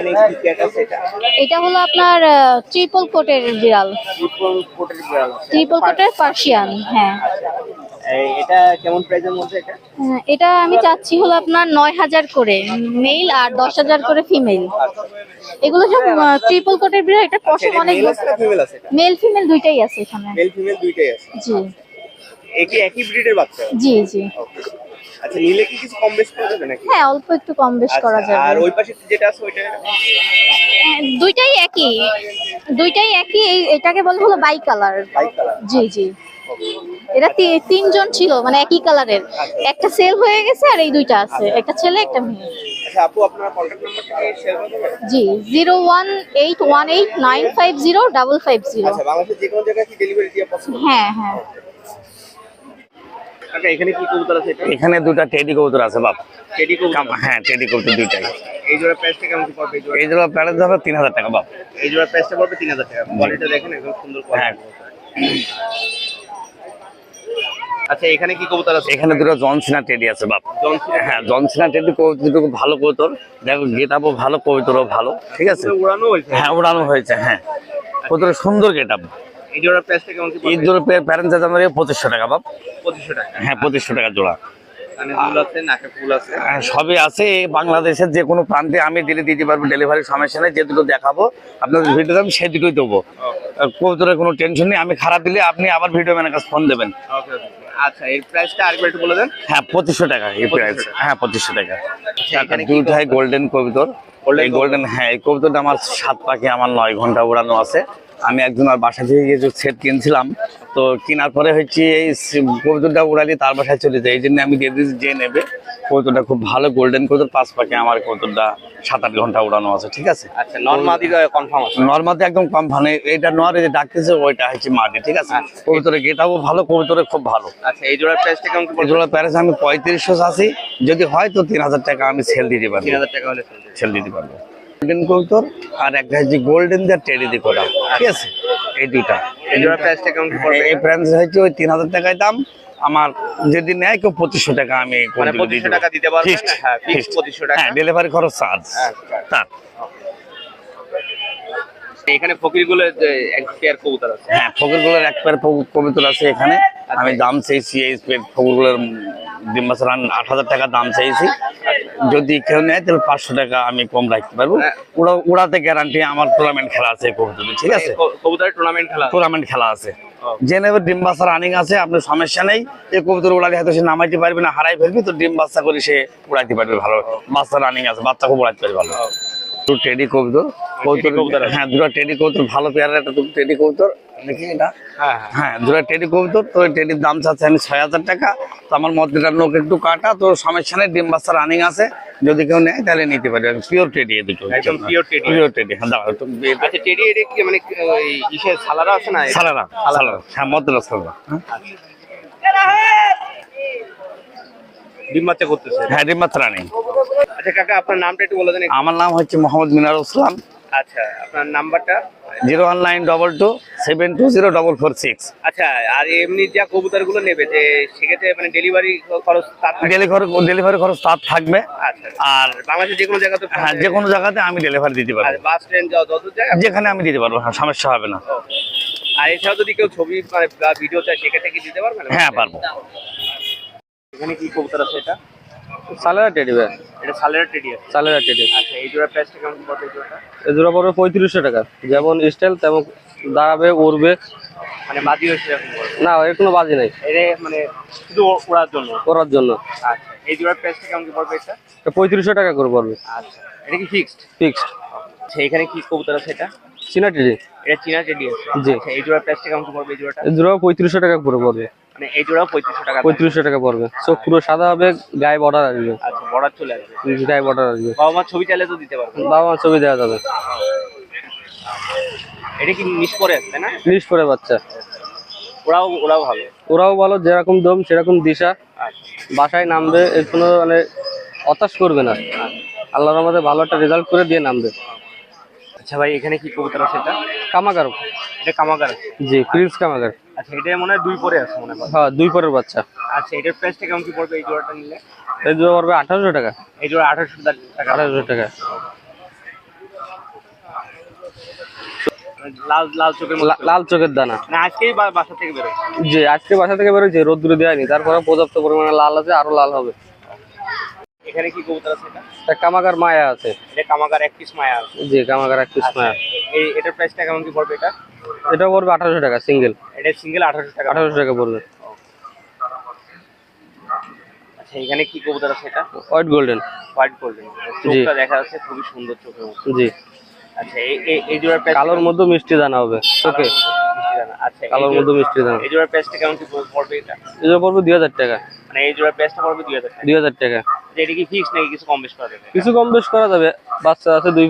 এখানে কি ক্যাট আছে এটা এটা হলো আপনার ট্রিপল কোটের বিড়াল। ট্রিপল কোটের বিড়াল ট্রিপল কোটের পার্সিয়ান হ্যাঁ। এটা কেমন প্রাইসের মধ্যে এটা? হ্যাঁ, এটা আমি চাচ্ছি হলো আপনার নয় হাজার করে মেল আর দশ হাজার করে ফিমেল আচ্ছা। এগুলো সব ট্রিপল কোটের বিড়াল এটা পশম অনেক মেল ফিমেল দুইটাই আছে এখানে। মেল ফিমেল দুইটাই আছে। জি। একই একই ব্রিডের বাচ্চা? জি জি. আচ্ছা নিলে কি কিছু কম বেশ করা যাবে নাকি? হ্যাঁ অল্প একটু কম বেশ করা আচ্ছা, আর ওই পাশে যেটা আছে ওইটা? হ্যাঁ, দুইটাই একই। দুইটাই একই এই- এটাকে বলে হলো বাই কালার জি জি। এরা তি- তিনজন ছিল মানে একই কালারের একটা সেল হয়ে গেছে আর এই দুইটা আছে। একটা ছেলে একটা মেয়ে। আচ্ছা জি zero one eight one eight nine five zero double five zero. আচ্ছা বাংলাদেশের যে কোনো জায়গায় কি ডেলিভারি দিয়ে পসিবল হ্যাঁ হ্যাঁ আচ্ছা এখানে কি কবুতর আছে? এখানে দুটা টেডি কবুতর আছে বাপ। টেডি কবুতর? হ্যাঁ টেডি কবুতর দুইটাই। এই জোড়া প্রাইসটা কেমন কি পড়বে এই জোড়া ধরো তিন হাজার টাকা বাপ। এই জোড়া প্রাইসটা পড়বে তিন হাজার টাকা। কোয়ালিটি দেখেন একদম সুন্দর হ্যাঁ। কোয়ালিটি আচ্ছা এখানে কি কবুতর আছে? এখানে দুটো জনসিনা টেডি আছে বাপ। হ্যাঁ জনসিনা টেডি কবুতর ভালো কবুতর। দেখো গেটাপও ভালো কবুতরও ভালো ঠিক আছে? উড়ানো হয়েছে? হ্যাঁ উড়ানো হয়েছে হ্যাঁ। কবুতরের সুন্দর গেটাপ এই জোড়া প্রাইসটা কেমন কি এই পড়বে আছে আমাদের পঁচিশশো টাকা বাপ। পঁচিশশো টাকা। হ্যাঁ টাকা জোড়া। হ্যাঁ, সবই আছে। বাংলাদেশের যে কোনো প্রান্তে আমি দিলে দিতে পারব ডেলিভারি সমস্যা নেই যে দুটো দেখাবো আপনাদের ভিডিও আমি সেই দুটোই দেবো। কবুতরের কোনো টেনশন নেই আমি খারাপ দিলে আপনি আবার ভিডিও ম্যানের কাছে ফোন দেবেন। আচ্ছা এর প্রাইসটা আরেকবার একটু বলে দেন। হ্যাঁ পঁচিশশো টাকা এই প্রাইস হ্যাঁ পঁচিশশো টাকা। দুইটাই গোল্ডেন কবিতর? Golden গোল্ডেন হ্যাঁ এই কবিতরটা আমার সাত পাখি আমার নয় ঘণ্টা উড়ানো আছে। আমি একজনের বাসা থেকে কিছু সেট কিনছিলাম তো কেনার পরে হচ্ছে এই কবিতরটা উড়ালি তার বাসায় চলে যায়। এই জন্য আমি দিয়ে দিয়েছি যে নেবে কবিতরটা খুব ভালো গোল্ডেন কবিতর পাঁচ পাখি আমার কবিতরটা সাত আট ঘণ্টা উড়ানো আছে ঠিক আছে? আচ্ছা নন মাদির কনফার্ম আছে। নর্মাতে একদম কম মানে এটা নরে যে ডাকতেছে ওইটা হচ্ছে মাটি ঠিক আছে? কবিতরে গেটাও ভালো কবিতরে খুব ভালো। আচ্ছা এই জোড়ার প্রাইসটা কেমন এগুলো প্যারেস আমি পঁয়ত্রিশশো আছি যদি হয় তো তিন হাজার টাকা আমি সেল দিতে পারব। তিন হাজার টাকা হলে সেল দিতে পারব। গোল্ডেন কবুতর আর একটা হচ্ছে গোল্ডেন দিয়ে করা। ঠিক আছে? এই দুইটা। এই প্রাইস হচ্ছে ওই তিন হাজার টাকায় দাম। আমার যদি নেয় কেউ পঁচিশশো টাকা আমি মানে কবুতর দিয়ে 2500 টাকা দিতে পারবেন? Fixed, হ্যাঁ, fixed fixed। 2500 টাকা। হ্যাঁ ডেলিভারি খরচ চার্জ। আচ্ছা। তার এখানে ফকিরগুলো এক পেয়ার কবুতর আছে। হ্যাঁ ফকিরগুলোর এক পেয়ার ফকুর- কবিতর আছে এখানে। আমি দাম চেয়েছি এই ফকুরগুলোর আট হাজার টাকা দাম চেয়েছি। যদি কেউ নেয় তাহলে পাঁচশো টাকা আমি কম রাখতে পারব। হ্যাঁ। ওরা ওড়াতে গ্যারান্টি আমার টুর্নামেন্ট খেলা আছে কবিতর ঠিক আছে? কবুতরের টুর্নামেন্ট খেলা টুর্নামেন্ট খেলা আছে। জেনেভার ডিম বাচ্চা রানিং আছে আপনার সমস্যা নেই। এই কবুতর উড়ালে হয়তো সে নামাইতে পারবে না হারাই ফেলবি তো ডিম বাচ্চা করে সে উড়াইতে পারবে ভালো। বাচ্চা রানিং আছে বাচ্চা খুব উড়াইতে পারবে ভালো। দুটো টেডি কবুতর। কবুতর হ্যাঁ দুটো টেডি কবুতর ভালো পেয়ারের একটা দুটো টেডি কবুতর। দেখি এটা। হ্যাঁ হ্যাঁ। হ্যাঁ দুটো টেডি কবুতর তো ওই টেডির দাম চাচ্ছে আমি ছয় হাজার টাকা। তো আমার মধ্যেটার নোক একটু কাটা তো সমস্যা নেই ডিম বাচ্চা রানিং আছে। যদি কেউ নেয় তাহলে নিতে পারে। পিওর টেডি একদম pure teddy। পিওর টেডি হ্যাঁ দাঁড়াও একটু আচ্ছা টেডি এটা কি মানে ইসে সালারা আছে না? সালারা সালারা। হ্যাঁ মধ্যটা সালারা হ্যাঁ! ডিম বাচ্চা করতেছে। হ্যাঁ ডিম বাচ্চা রানিং। আচ্ছা কাকা আপনার নামটা একটু বলে দেন আমার নাম হচ্ছে মোহাম্মদ মিনার ইসলাম আচ্ছা আপনার নাম্বারটা? Zero one nine double two seven two zero double four six. আচ্ছা আর এমনি যা কবুতরগুলো নেবে যে সেক্ষেত্রে মানে ডেলিভারি খরচ ডেলিভারি ডেলিভারি খরচ তার থাকবে। আচ্ছা আর বাংলাদেশের যে কোনো জায়গাতে হ্যাঁ যে কোনো জায়গাতে আমি ডেলিভারি দিতে পারব। বাস ট্রেন যত জায়গা যেখানে আমি দিতে পারব হ্যাঁ সমস্যা হবে না। আর এছাড়াও যদি কেউ ছবি ভিডিও চায় সেক্ষেত্রে কি দিতে পারবেন হ্যাঁ পারব। এখানে কি কবুতর আছে এটা? সালেরা টেডি ভাই এটা সালের টেডি আছে। সালেরা টেডি। আচ্ছা এই জোড়া প্রাইসটা কেমন কি পড়বে এই জোড়াটা? এই জোড়া পড়বে পঁয়ত্রিশশো টাকা। যেমন স্টাইল তেমন দাঁড়াবে উড়বে। মানে বাজি হয়েছে এরকম না এর কোনো বাজি নাই। এটা মানে শুধু ওড়ার জন্য? ওড়ার জন্য। আচ্ছা এই জোড়ার প্রাইসটা কেমন কি পড়বে এটা? এটা পঁয়ত্রিশশো টাকা করে পড়বে। আচ্ছা এটা কি ফিক্সড ফিক্সড আচ্ছা এখানে কি কবুতর আছে এটা? চীনা টেডি। এটা চীনা টেডি আছে। জি। আচ্ছা এই জোড়ার প্রাইসটা কেমন কি পড়বে এই জোড়াটা? এই জোড়া পঁয়ত্রিশশো টাকা করে পড়বে। মানে এই জোড়া পঁয়ত্রিশশো টাকা পঁয়ত্রিশশো টাকা পড়বে। চোখ পুরো সাদা হবে গায়ে বর্ডার আসবে। আচ্ছা বর্ডার চলে আসবে। গায়ে বর্ডার আসবে। বাবা মার ছবি চাইলে তো দিতে পারব। বাবা মার ছবি দেওয়া যাবে। এটা কি নিশ করে আছে না? লিস্ট করে বাচ্চা। ওরাও ওরাও ভালো। ওরাও ভালো যেরকম দম সেরকম দিশা। আচ্ছা। বাসায় নামবে এর কোনো মানে হতাশ করবে না। আল্লাহর আমাদের ভালো একটা রেজাল্ট করে দিয়ে নামবে। আচ্ছা ভাই এখানে কি কবুতর আছে এটা? কামাকার এটা কামাগার জি প্রিন্স কামাকার আচ্ছা এটা মনে হয় দুই পরে আছে মনে হয়। হ্যাঁ দুই পরের বাচ্চা। আচ্ছা এটার প্রাইসটা কেমন কি পড়বে এই জোড়াটা নিলে? এই জোড়া পড়বে আঠারোশো টাকা। এই জোড়া আঠারোশো টাকা। আঠারোশো টাকা। লাল লাল চোখের লাল চোখের দানা। না আজকেই বা- বাসা থেকে বেরোয়। যে আজকে বাসা থেকে বেরোয় রোদ্দুরে দেয়নি তারপরে পর্যাপ্ত পরিমাণে লাল আছে আরও লাল হবে। এখানে কি কবুতর আছে এটা? এটা কামাগার মায়া আছে। এটা কামাকার এক পিস মায়া আছে। জি কামাকার এক পিস মায়া। এই এটার প্রাইসটা কেমন কি পড়বে এটা? এটা পড়বে আঠারোশো টাকা সিঙ্গেল এটা সিঙ্গেল আঠারোশো টাকা আঠারোশো টাকা পড়বে। আচ্ছা এখানে কি কবুতর আছে এটা? হোয়াইট গোল্ডেন হোয়াইট গোল্ডেন চোখটা দেখা যাচ্ছে খুবই সুন্দর চোখের জি। আচ্ছা এই এই- এই জোড়ার প্রাইস কালোর মধ্যে মিষ্টি দানা হবে। ওকে আচ্ছা কালোর মধ্যে মিষ্টি দানা। এই জোড়ার প্রাইসটা কেমন কি পড়বে এটা? এটা পড়বে দুই হাজার টাকা। মানে এই জোড়ার প্রাইসটা পড়বে দুই হাজার টাকা। যে এটা কি ফিক্স নাকি কিছু কম বেশ করা যাবে? কিছু কম বেশ করা যাবে। বাচ্চা আছে দুই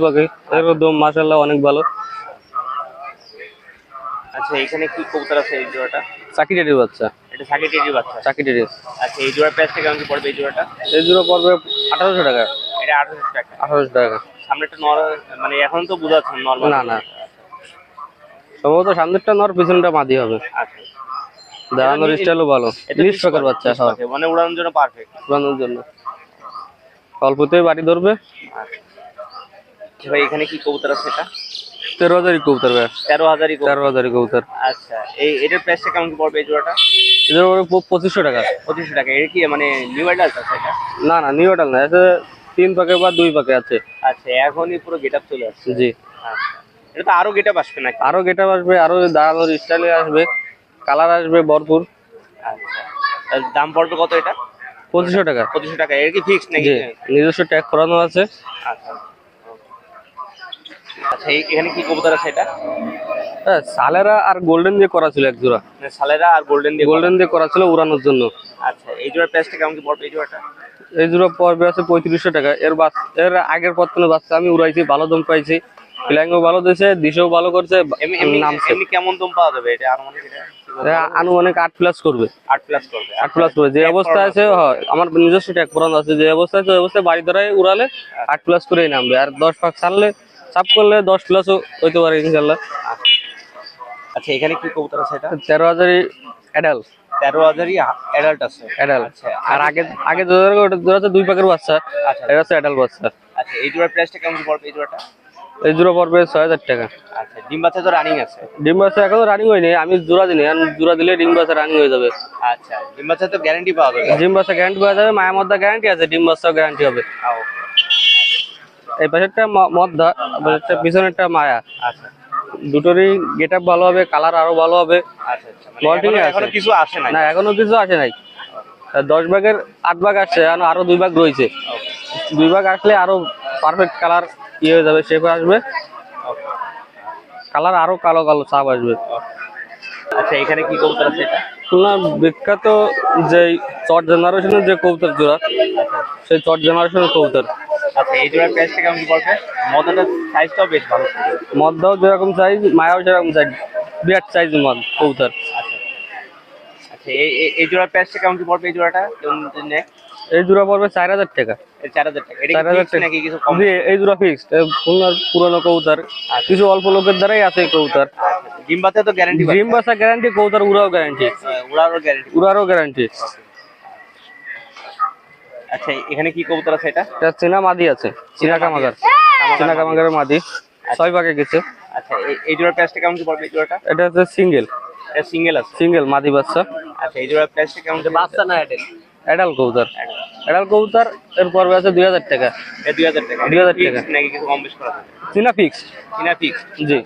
মাসাল্লাহ অনেক ভালো। আচ্ছা এখানে কি কবুতর আছে এই জোড়াটা? চাকি টেটির বাচ্চা। এটা চাকিটেডি বাচ্চা। চাকিটেডি আচ্ছা এই জোড়ার প্রাইসটা কেমন কি পড়বে এই জোড়াটা? এই দুটো পড়বে আঠারোশো টাকা। এটা আঠারোশো টাকা। আঠারোশো টাকা। সামনে একটা নর মানে এখন তো বোঝাচ্ছেন নর্মাল না, না। সম্ভবত সামনেরটা নর পিছনটা মাদি হবে। আচ্ছা। দাঁড়ানোর স্টাইলও ভালো। এটা লিস্ট পাকের বাচ্চা হ্যাঁ। পাখি, মানে উড়ানোর জন্য পারফেক্ট উড়ানোর জন্য। অল্পতেই বাড়ি ধরবে। ভাই এখানে কি কবুতর আছে এটা? তেরো হাজারই কবুতর ভাই। তেরো হাজারই তেরো হাজারই কবুতর। আচ্ছা। এই এটার প্রাইসটা কেমন পড়বে এই জোড়াটা? এদের উপরে পঁচিশশো টাকা। পঁচিশশো টাকা। এটা কি মানে নিউ অ্যাডাল্ট আছে এটা? না না নিউ হোটেল না এতে তিন পাকে বা দুই পাকে আছে। আচ্ছা এখনই পুরো গেট আপ চলে আসছে। জি। আচ্ছা এটা তো আরও গেট আপ আসবে নাকি? আরও গেটার আসবে আরও দাঁড়ানোর স্টাইলে আসবে কালার আসবে ভরপুর। আচ্ছা দাম পড়বে কত এটা? পঁচিশশো টাকা। পঁচিশশো টাকা এর কি ফিক্স নাকি? নিজস্ব ট্যাগ করানো আছে। আচ্ছা আচ্ছা এই- এখানে কি কবুতর আছে এটা? হ্যাঁ সালেরা আর গোল্ডেন দিয়ে করা ছিল এক জোড়া। মানে সালেরা আর গোল্ডেন দিয়ে গোল্ডেন দিয়ে করা ছিল উড়ানোর জন্য। আচ্ছা এই জোড়ার প্রাইসটা কেমন কি পড়বে এই জোড়াটা? এই জোড়া পড়বে আছে পঁয়ত্রিশশো টাকা। এর বাচ্চা এর আগের পত্তনে বাচ্চা আমি উড়াইছি ভালো দাম পাইছি। ফ্ল্যাঙ্গও ভালো দিয়েছে দিশেও ভালো করছে কেমন দাম পাওয়া যাবে এটা মানে আনুমানিক আট প্লাস করবে। আট প্লাস করবে আট প্লাস করবে। যে অবস্থা আছে আমার নিজস্ব ট্যাগ করানো আছে। যে অবস্থা আছে ওই অবস্থায় বাড়ি ধরায় উড়ালে আট প্লাস করেই নামবে। আর দশ পাক ছাড়লে চাপ করলে দশ প্লাসও হইতে পারে ইনশাল্লাহ। আচ্ছা এখানে কি কবুতর আছে এটা? তেরো হাজারই অ্যাডাল তেরো হাজারই অ্যাডাল্ট আছে। অ্যাডাল আচ্ছা আর আগে আগে জোড়া ওটা জোড়া দুই পাকের বাচ্চা। আচ্ছা। এটা হচ্ছে অ্যাডাল বাচ্চা। আচ্ছা এই জোড়ার প্রাইসটা কেমন পড়বে এই জোড়াটা? এই জোড়া পড়বে ছয় হাজার টাকা। আচ্ছা ডিম বাচ্চা তো রানিং আছে। ডিম বাচ্চা এখনও রানিং হয়নি আমি জোড়া দিই আর জোড়া দিলে ডিম বাচ্চা রানিং হয়ে যাবে। আচ্ছা ডিম বাচ্চা তো গ্যারান্টি পাওয়া যাবে। ডিম বাচ্চা গ্যারান্টি পাওয়া যাবে মায়ের মধ্যে গ্যারান্টি আছে ডিম বাচ্চাও গ্যারান্টি হবে। এই পাশেরটা মদ্দা পাশেরটা পিছনেরটা মায়া। আচ্ছা। দুটোরই গেট আপ ভালো হবে কালার আরও ভালো হবে। আচ্ছা আচ্ছা মানে এখনো-। কিছু আসে নাই? না এখনও কিছু আসে নাই। দশ ভাগের আট ভাগ আসছে আরও দুই ভাগ রয়েছে। দুই ভাগ আসলে আরও পারফেক্ট কালার ইয়ে হয়ে যাবে শেপ আসবে। কালার আরও কালো কালো চাপ আসবে আচ্ছা এখানে কি করতে আছে এটা? খুলনা বিখ্যাত যে চট জেনারেশনের যে কবুতর জোড়া সেই চট জেনারেশনের কবুতর। আচ্ছা এই জোড়ার প্রাইসটা কেমন পড়বে মদটার সাইজটাও বেশ ভালো। মদটাও যেরকম সাইজ মায়াও যেরকম সাইজ বিরাট সাইজ মদ কবুতর। আচ্ছা আচ্ছা এই এই- জোড়ার প্রাইসটা কেমন কি পড়বে এই জোড়াটা? কেমন নেক এই জোড়া পড়বে চার হাজার টাকা। চার হাজার টাকা। চার হাজার টাকা। কিছু জি, এই জোড়া ফিক্সড খুলনার পুরনো কবুতর। কিছু অল্প লোকের দ্বারাই আছে এই আচ্ছা। ডিম বাচ্চা তো গ্যারান্টি ড্রিম বাসা গ্যারান্টি কবুতর উড়াও গ্যারান্টি উড়ারও গ্যারান্টি উড়ারও গ্যারান্টি আচ্ছা এখানে কি কবুতর আছে এটা? এটা চীনা মাদি আছে। চীনা কামাগার। চীনা কামাগারের মাদি। ছয় পাকে গেছে। আচ্ছা এই- এই জোড়ার প্রাইসটা কেমন কি পড়বে এই জোড়াটা? এটা হচ্ছে সিঙ্গেল এটা সিঙ্গেল আছে। সিঙ্গেল মাদি বাচ্চা। আচ্ছা এই জোড়ার প্রাইসটা কেমন? বাচ্চা না এটা অ্যাডাল কবুতর। অ্যাডাল কবুতর এর পড়বে আছে দুই হাজার টাকা। দুই হাজার টাকা। 2000 Fixed টাকা। নাকি কিছু কম বেশ করা চীনা কিনা ফিক্স জি।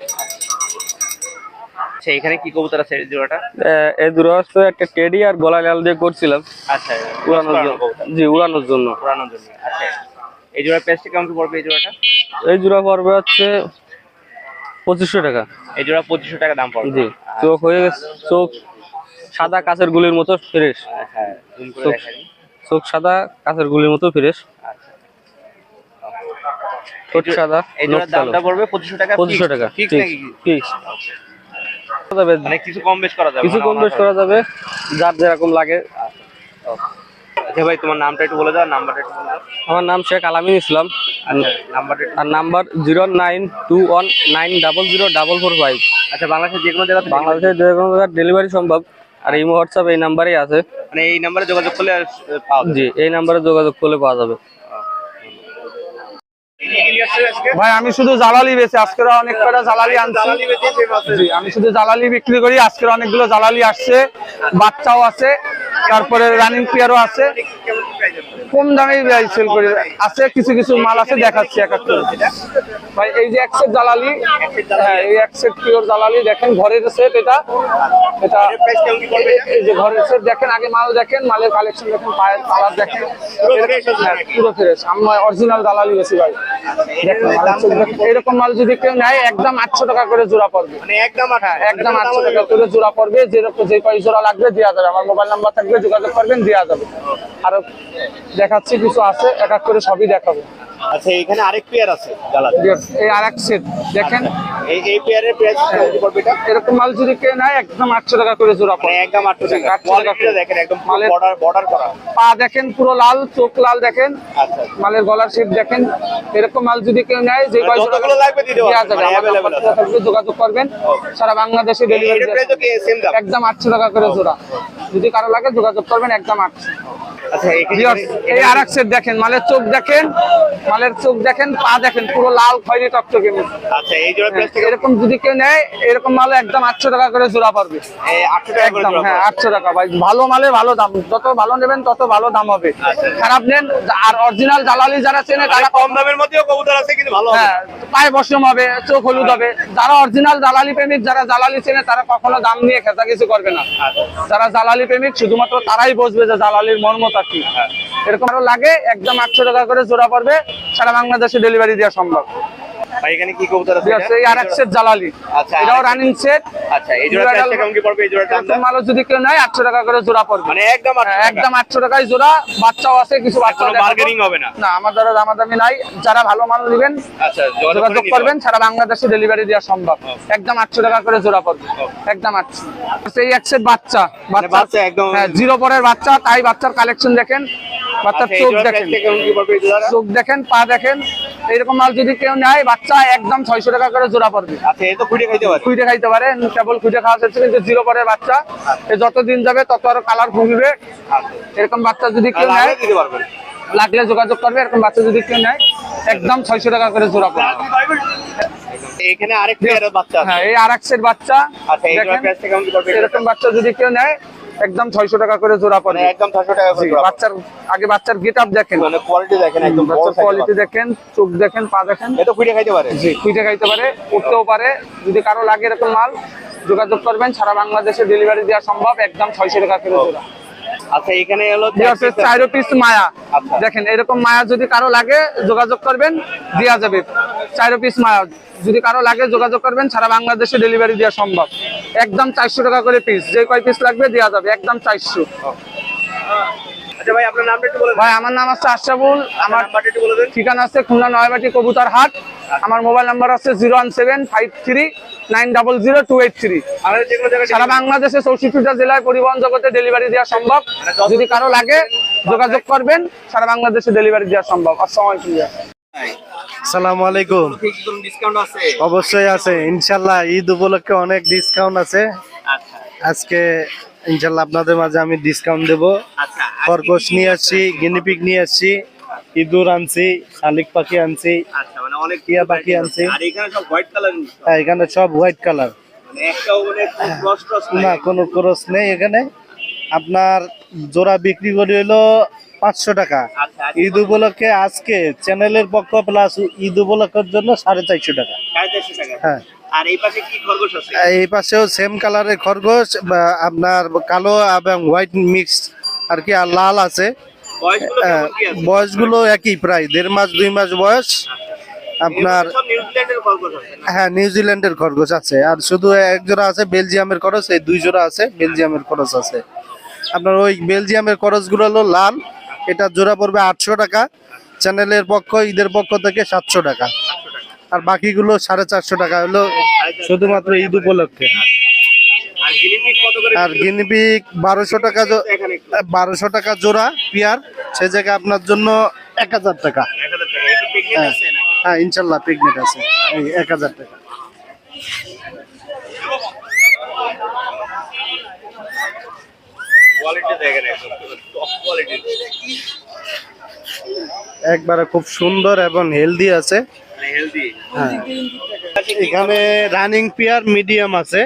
আচ্ছা এখানে কি কবুতর আছে এই জোড়াটা? এই দূরে হচ্ছে একটা টেডি আর গলা লাল দিয়ে করছিলাম। আচ্ছা উড়ানোর জন্য। জি উড়ানোর জন্য। উড়ানোর জন্য। আচ্ছা এই জোড়ার প্রাইসটা কেমন পড়বে এই জোড়াটা? এই জোড়া পড়বে হচ্ছে পঁচিশশো টাকা। এই জোড়া পঁচিশশো টাকা দাম পড়বে। জি চোখ হয়ে গেছে চোখ সাদা কাঁচের গুলির মতো ফ্রেশ হ্যাঁ করে চোখ- সাদা কাঁচের গুলির মতো ফ্রেশ। ঠোঁট সাদা দামটা পড়বে পঁচিশশো টাকা পঁচিশশো টাকা ফিক্স নাকি? কি? ফিক্স যাবে মানে কিছু কম বেশ করা যাবে কিছু কম বেশ করা যাবে যার যেরকম লাগে। আচ্ছা ভাই তোমার নামটা একটু বলে দাও নাম্বারটা একটু বলে দাও। আমার নাম শেখ আলামিন ইসলাম। আচ্ছা আর number zero nine two one nine double zero double four five. আচ্ছা বাংলাদেশের যে কোনো জায়গাতে বাংলাদেশের যে কোনো জায়গায় ডেলিভারি সম্ভব। আর এই হোয়াটসঅ্যাপ এই নাম্বারেই আছে। মানে এই নাম্বারে যোগাযোগ করলে পাওয়া যাবে। জি এই নাম্বারে যোগাযোগ করলে পাওয়া যাবে। আজকে ভাই আমি শুধু জালালি বেচি আজকের অনেক কটা জালালি আনছি। আমি শুধু জালালি বিক্রি করি আজকের অনেকগুলো জালালি আসছে বাচ্চাও আছে তারপরে রানিং প্লেয়ারও আছে কেমন কি price এর মধ্যে? কম দামে সেল করে। আছে কিছু কিছু মাল আছে দেখাচ্ছি এক এক ভাই এই যে এক সেট জালালি হ্যাঁ এই এক সেট পিওর জ্বালালি দেখেন ঘরের সেট এটা। এটা? এই যে ঘরের সেট দেখেন আগে মাল দেখেন মালের কালেকশন দেখেন পায়ের কালার দেখেন। পুরো ফ্রেশ আমরা অরিজিনাল দালালি বেশি ভাই। এরকম মাল যদি কেউ নেয় একদম আটশো টাকা করে জোড়া পড়বে। মানে একদম হ্যাঁ একদম আটশো টাকা করে জোড়া পড়বে যেরকম যে কয় জোড়া লাগবে দেওয়া যাবে। আমার মোবাইল নাম্বার থাকবে যোগাযোগ করবেন দেওয়া যাবে। আরও দেখাচ্ছি কিছু আছে এক এক করে সবই দেখাবো। আচ্ছা এখানে আরেক পেয়ার আছে এই আর এক সেট দেখেন এই এই পেয়ারের প্রাইস পড়বে এটা? এরকম মাল যদি কেউ নেয় একদম আটশো টাকা করে জোড়া মানে একদম আটশো টাকা। 800 টাকা দেখেন একদম মালের- বর্ডার বর্ডার করা। পা দেখেন পুরো লাল চোখ লাল দেখেন। আচ্ছা মালের গলার শেপ দেখেন। এরকম মাল যদি কেউ নেয় যে কয় লাগবে মানে থাকবে, যোগাযোগ করবেন। সারা বাংলাদেশে ডেলিভারি একদম আটশো টাকা করে জোড়া। যদি কারও লাগে যোগাযোগ করবেন একদম আটশো। আচ্ছা এখানে Viewers, এই আর এক সেট দেখেন মালের চোখ দেখেন মালের চোখ দেখেন পা দেখেন পুরো লাল খয়েরি টকটকে আচ্ছা এই জোড়া এরকম যদি কেউ নেয় এরকম মাল একদম আটশো টাকা করে জোড়া পারবে একদম হ্যাঁ আটশো টাকা। ভাই ভালো মালে ভালো দাম। যত ভালো নেবেন তত ভালো দাম হবে। আচ্ছা। খারাপ নেন আর অরিজিনাল জালালি যারা চেনে তারা কম দামের মধ্যেও কবুতর আছে কিন্তু ভালো হ্যাঁ পায়ে বসম হবে চোখ হলুদ হবে। যারা অরিজিনাল জালালি প্রেমিক যারা জালালি চেনে তারা কখনো দাম নিয়ে খেতা কিছু করবে না। আচ্ছা। যারা জালালি প্রেমিক শুধুমাত্র তারাই বুঝবে যে জালালির মর্মতা কি। এরকম আরও লাগে একদম আটশো টাকা করে জোড়া পড়বে সারা বাংলাদেশে ডেলিভারি দেওয়া সম্ভব। এখানে কি কবুতর আছে ঠিক এটা? আছে এই আর এক সেট জালালি আচ্ছা, এটাও রানিং সেট আচ্ছা এই জোড়া কেমন কি পড়বে এই জোড়ার দাম? যদি কেউ নেয় আটশো টাকা করে জোড়া পড়বে। মানে একদম আটশো হ্যাঁ, টাকা। একদম আটশো টাকায় জোড়া বাচ্চাও আছে কিছু বাচ্চা কোনো হবে না। না আমার দ্বারা দামাদামি নাই। যারা ভালো মাল নেবেন আচ্ছা যোগাযোগ করে করবেন সারা বাংলাদেশে ডেলিভারি দেওয়া সম্ভব। একদম আটশো টাকা করে জোড়া পড়বে। একদম আটশো। সেই এক সেট বাচ্চা। বাচ্চা একদম- হ্যাঁ জিরো পরের বাচ্চা তাই বাচ্চার কালেকশন দেখেন। বাচ্চার আচ্ছা, চোখ দেখেন? চোখ দেখেন পা দেখেন এইরকম মাল যদি কেউ নেয় বাচ্চা একদম ছয়শো টাকা করে জোড়া পড়বে। আচ্ছা খুঁজে খাইতে পারে। কেবল খুঁজে খাওয়া যাচ্ছে কিন্তু জিরো পরের বাচ্চা। এ যত দিন যাবে তত আরও কালার আচ্ছা। এরকম বাচ্চা যদি কেউ নেয় লাগলে যোগাযোগ করবে এরকম বাচ্চা যদি কেউ নেয় একদম ছয়শো টাকা করে জোড়া পড়বে। এখানে আরেক বাচ্চা হ্যাঁ এই আর এক বাচ্চা। আচ্ছা এরকম বাচ্চা যদি কেউ নেয় একদম ছয়শো টাকা করে জোড়া পড়ে পড়বে একদম 600 টাকা করে জোড়া বাচ্চার আগে বাচ্চার গেট আপ দেখেন। মানে কোয়ালিটি দেখেন একদম বাচ্চার কোয়ালিটি দেখেন চোখ দেখেন পা দেখেন। এটা কুইটা খাইতে পারে। জি কুইটা খাইতে পারে উঠতেও পারে। যদি কারও লাগে এরকম মাল যোগাযোগ করবেন সারা বাংলাদেশে ডেলিভারি দেওয়া সম্ভব একদম ছয়শো টাকা করে জোড়া। আচ্ছা এখানে হলো চারো পিস মায়া। আচ্ছা। দেখেন এরকম মায়া যদি কারও লাগে যোগাযোগ করবেন দেওয়া যাবে। চারো পিস মায়া। যদি কারও লাগে যোগাযোগ করবেন সারা বাংলাদেশে ডেলিভারি দেওয়া সম্ভব। একদম চারশো টাকা করে পিস যে কয় পিস লাগবে দেওয়া যাবে। একদম চারশো। আচ্ছা ভাই আপনার নামটা একটু বলে ভাই আমার নাম আছে আশরাফুল। আমার একটু বলে দেন। ঠিকানা আছে খুলনা নয়বাটি কবুতর হাট। আমার মোবাইল নাম্বার আছে zero one seven five three nine double zero two eight three. সারা বাংলাদেশে চৌষট্টিটা জেলায় পরিবহন জগতে ডেলিভারি দেওয়া সম্ভব। যদি কারও লাগে যোগাযোগ করবেন সারা বাংলাদেশে ডেলিভারি দেওয়া সম্ভব। আসসালামু আলাইকুম অবশ্যই আছে। ইনশাল্লাহ ঈদ উপলক্ষে অনেক ডিসকাউন্ট আছে। আচ্ছা। আজকে ইনশাল্লাহ আপনাদের মাঝে আমি ডিসকাউন্ট দেব। আচ্ছা খরগোশ নিয়ে আসছি গিনিপিক নিয়ে আসছি ইঁদুর আনছি শালিক পাখি আনছি আচ্ছা মানে অনেক টিয়া পাখি আনছি। এখানে সব হোয়াইট কালার হ্যাঁ, এখানে সব হোয়াইট কালার মানে একটাও মানে না কোনো ক্রস নেই এখানে। আপনার জোড়া বিক্রি করি হলো পাঁচশো টাকা। আচ্ছা ঈদ উপলক্ষে আজকে চ্যানেলের পক্ষ প্লাস ঈদ উপলক্ষের জন্য সাড়ে চারশো টাকা। হ্যাঁ। আর এই পাশে কি খরগোশ আছে? এই পাশেও সেম কালারের খরগোশ আপনার কালো এবং হোয়াইট মিক্স আর কি আর লাল আছে। বয়সগুলো একই প্রায় দেড় মাস দুই মাস বয়স। আপনার খরগোশ আছে হ্যাঁ নিউজিল্যান্ডের খরগোশ আছে। আর শুধু এক জোড়া আছে বেলজিয়ামের খরচ এই দুই জোড়া আছে বেলজিয়ামের খরচ আছে। আপনার ওই বেলজিয়ামের খরচগুলো হলো লাল এটা জোড়া পড়বে আটশো টাকা। চ্যানেলের পক্ষ ঈদের পক্ষ থেকে সাতশো টাকা। আর বাকিগুলো সাড়ে চারশো টাকা হলো শুধুমাত্র ঈদ উপলক্ষে। আর গিনিপিক বারোশো টাকা বারোশো টাকা জোড়া পিয়ার সে জায়গায় আপনার জন্য এক হাজার টাকা। হ্যাঁ। ইনশাল্লাহ পিকনিক আছে। এক হাজার টাকা। টপ কোয়ালিটি একবারে খুব সুন্দর এবং হেলদি আছে। হ্যাঁ এখানে রানিং পেয়ার মিডিয়াম আছে।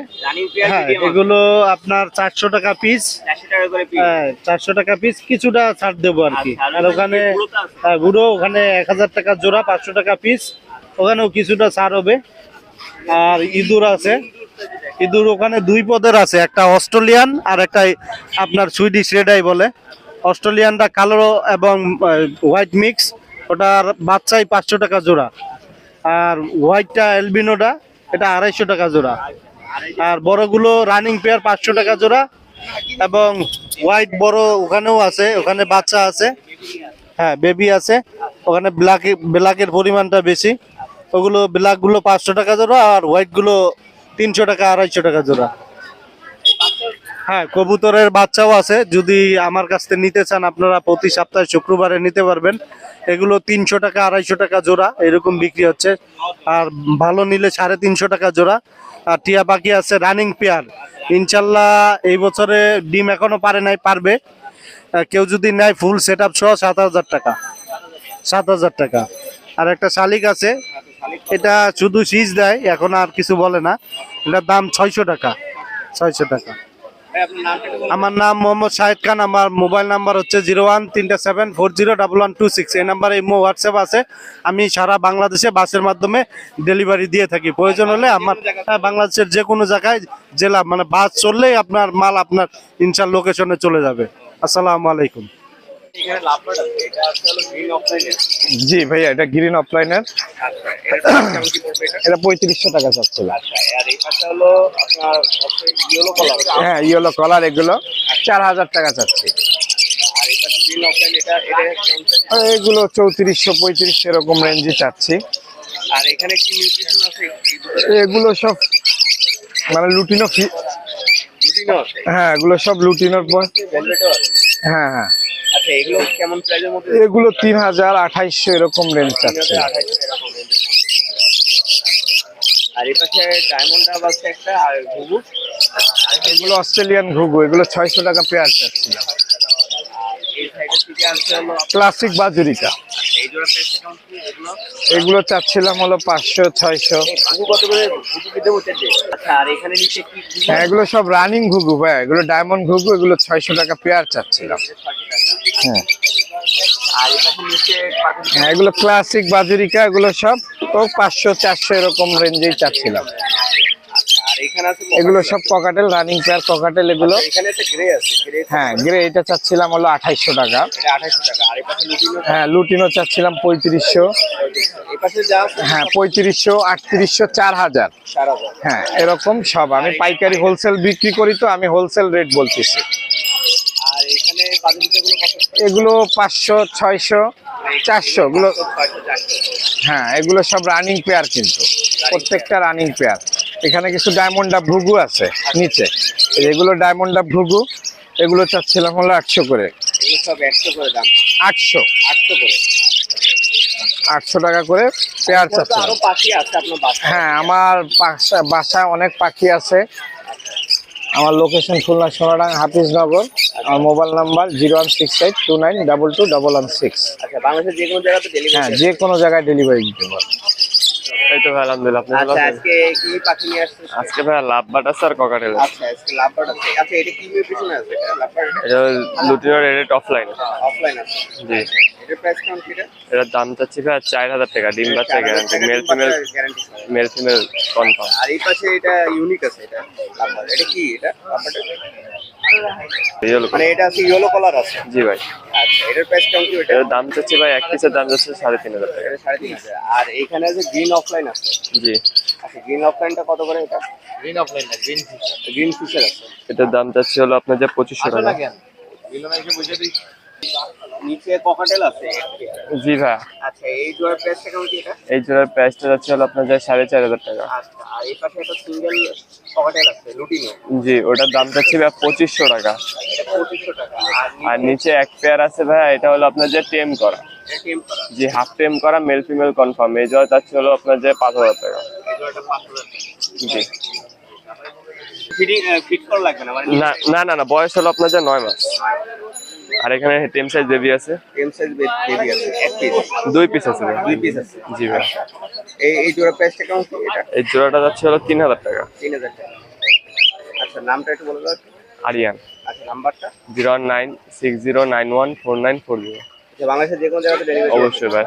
হ্যাঁ এগুলো আপনার চারশো টাকা পিস 400 টাকা পিস হ্যাঁ চারশো টাকা পিস কিছুটা ছাড় দেবো আর কি। আর ওখানে হ্যাঁ, গুঁড়ো ওখানে এক হাজার টাকা জোড়া পাঁচশো টাকা পিস ওখানেও কিছুটা ছাড় হবে। আর ইঁদুর আছে। ইঁদুর ওখানে দুই পদের আছে। একটা অস্ট্রেলিয়ান আর একটা আপনার সুইডিশ রেডাই বলে। অস্ট্রেলিয়ানটা কালো এবং হোয়াইট মিক্স ওটার বাচ্চাই পাঁচশো টাকা জোড়া। আর হোয়াইটটা এলবিনোটা এটা আড়াইশো টাকা জোড়া। আর বড়গুলো রানিং পেয়ার পাঁচশো টাকা জোড়া। এবং হোয়াইট বড় ওখানেও আছে, ওখানে বাচ্চা আছে। হ্যাঁ বেবি আছে। ওখানে ব্ল্যাক ব্ল্যাকের পরিমাণটা বেশি। ওগুলো ব্ল্যাকগুলো পাঁচশো টাকা জোড়া আর হোয়াইটগুলো তিনশো টাকা, আড়াইশো টাকা জোড়া। হ্যাঁ কবুতরের বাচ্চাও আছে। যদি আমার কাছ থেকে নিতে চান, আপনারা প্রতি সপ্তাহে শুক্রবারে নিতে পারবেন। এগুলো তিনশো টাকা, আড়াইশো টাকা জোড়া, এরকম বিক্রি হচ্ছে। আর ভালো নিলে সাড়ে তিনশো টাকা জোড়া। আর টিয়া পাখি আছে, রানিং পেয়ার। ইনশাল্লাহ এই বছরে ডিম এখনও পারে নাই, পারবে। কেউ যদি নেয় ফুল সেট আপ সহ সাত হাজার টাকা। সাত হাজার টাকা। আর একটা শালিক আছে, এটা শুধু সিজ দেয়, এখন আর কিছু বলে না। এটার দাম ছয়শো টাকা ছয়শো টাকা। আমার নাম মোহাম্মদ শাহেদ খান আমার মোবাইল নাম্বার হচ্ছে জিরো ওয়ান তিনটা seven four zero double one two six. এই নাম্বারে ইমো হোয়াটসঅ্যাপ আছে। আমি সারা বাংলাদেশে বাসের মাধ্যমে ডেলিভারি দিয়ে থাকি। প্রয়োজন হলে আমার হ্যাঁ, বাংলাদেশের যে কোনো জায়গায় জেলা মানে বাস চললেই আপনার মাল আপনার ইনশাল লোকেশনে চলে যাবে। আসসালামু আলাইকুম। জি ভাইয়া এটা গ্রিন অফলাইনের আচ্ছা পড়বে এটা? পঁয়ত্রিশশো টাকা চাচ্ছিল আচ্ছা হ্যাঁ ইয়েলো কালার এগুলো। চার হাজার টাকা চাচ্ছি এগুলো চৌত্রিশশো পঁয়ত্রিশশো এরকম রেঞ্জে চাচ্ছি। আর এখানে কি নিউট্রিশন আছে? এগুলো সব মানে লুটিনো হ্যাঁ এগুলো সব লুটিনোর পর হ্যাঁ হ্যাঁ। আচ্ছা এগুলো কেমন মধ্যে এগুলো তিন হাজার আঠাইশশো এরকম রেঞ্জ মধ্যে। আর এই পাশে ডায়মন্ড ডাব আছে একটা আর ঘুঘু? আর এগুলো অস্ট্রেলিয়ান ঘুঘু এগুলো ছয়শো টাকা পেয়ার চাচ্ছিলাম আছে ক্লাসিক বাজুরিকা। এগুলো? চাচ্ছিলাম হলো পাঁচশো ছয়শো। আচ্ছা হ্যাঁ এগুলো সব রানিং ঘুঘু ভাই। এগুলো ডায়মন্ড ঘুঘু এগুলো ছয়শো টাকা পেয়ার চাচ্ছিলাম। হ্যাঁ। হ্যাঁ এগুলো ক্লাসিক বাজুরিকা এগুলো সব ও পাঁচশো চারশো এরকম রেঞ্জেই চাচ্ছিলাম। এগুলো সব পকাটেল রানিং পেয়ার পকাটেল এগুলো। হ্যাঁ গ্রে এটা চাচ্ছিলাম হলো আঠাইশশো টাকা। হ্যাঁ লুটিনও চাচ্ছিলাম পঁয়ত্রিশশো। হ্যাঁ পঁয়ত্রিশশো আটত্রিশশো চার হাজার। হ্যাঁ এরকম সব। আমি পাইকারি হোলসেল বিক্রি করি তো আমি হোলসেল রেট বলতেছি। এগুলো পাঁচশো ছয়শো চারশো এগুলো হ্যাঁ এগুলো সব রানিং পেয়ার কিন্তু। প্রত্যেকটা রানিং পেয়ার এখানে কিছু ডায়মন্ড ডাব ভুগু আছে নিচে। এগুলো ডায়মন্ড ডাব ভুগু এগুলো চাচ্ছিলাম হলো আটশো করে। আটশো। আটশো টাকা করে পেয়ার বাসায়। হ্যাঁ আমার বাসা বাসায় অনেক পাখি আছে। আমার লোকেশন খুলনা সোনাডাং হাফিজনগর। আমার mobile number zero one six eight two nine double two double one six হ্যাঁ যে কোনো জায়গায় ডেলিভারি দিতে পারব এই তো ভাই আলহামদুলিল্লাহ আপনি ভালো আচ্ছা আছেন? আজকে কি পাখি নিয়ে আসছে আজকে ভাই লাভ বাট আছে আর ককাটেল আচ্ছা আজকে লাভবার্ড আছে। আচ্ছা এটা কি পিছনে আছে? এটা লাভবার্ড এটা? লুটিনোর রেট অফলাইন অফলাইন আছে। জি। এটার প্রাইস কেমন কি এটা? দাম চাচ্ছি ভাই চার হাজার টাকা। ডিম বাচ্চা guarantee male female guarantee male female confirm আর এই পাশে এটা ইউনিক আছে এটা লাভবার্ড এটা কি এটা? ইয়েলো মানে এটা আছে ইয়েলো কালার আছে? জি ভাই। আচ্ছা এটার প্রাইস কেমন কি এটা এটার দাম ভাই এক পিসের দাম যাচ্ছে সাড়ে তিন হাজার টাকা। এটা সাড়ে তিন হাজার। আর এখানে আছে গ্রিন অফলাইন আছে? জি। আচ্ছা গ্রিন অফলাইনটা কত করে এটা? গ্রিন অফলাইন না গ্রিন ফিশার গ্রিন ফিশার আছে। এটার দাম হলো আপনার যে পঁচিশশো টাকা। নিচে ককাটেল আছে? জি ভাই। আচ্ছা এই জোড়ার প্রাইসটা কেমন কি এটা? এই জোড়ার প্রাইসটা যাচ্ছে হলো আপনার যে সাড়ে চার হাজার টাকা। আচ্ছা আর এই পাশে একটা সিঙ্গেল ককাটেল আছে লুটিনো জি ওটার দাম ভাই পঁচিশশো টাকা। পঁচিশশো টাকা আর নিচে? এক পেয়ার আছে ভাই এটা হলো আপনার যে টেম করা। জি হাফ টেম করা মেল ফিমেল কনফার্ম এই জোড়া চাচ্ছি হলো আপনার যে পাঁচ হাজার টাকা। জি। ফিট করা লাগবে না? না না না না বয়স হলো আপনার যে নয় মাস। আর এখানে টেম সাইজ বেবি আছে? টেম সাইজ বেবি আছে এক পিস দুই পিস আছে দুই পিস আছে। জি ভাই। এই এই জোড়া প্রাইসটা কেমন এটা? এই জোড়াটা যাচ্ছে হলো তিন হাজার টাকা। তিন হাজার টাকা। আচ্ছা নামটা একটু বলে দাও আরিয়ান। আচ্ছা নাম্বারটা? Zero nine six zero nine one four nine four zero. আচ্ছা বাংলাদেশের যে কোনো জায়গাতে ডেলিভারি অবশ্যই ভাই।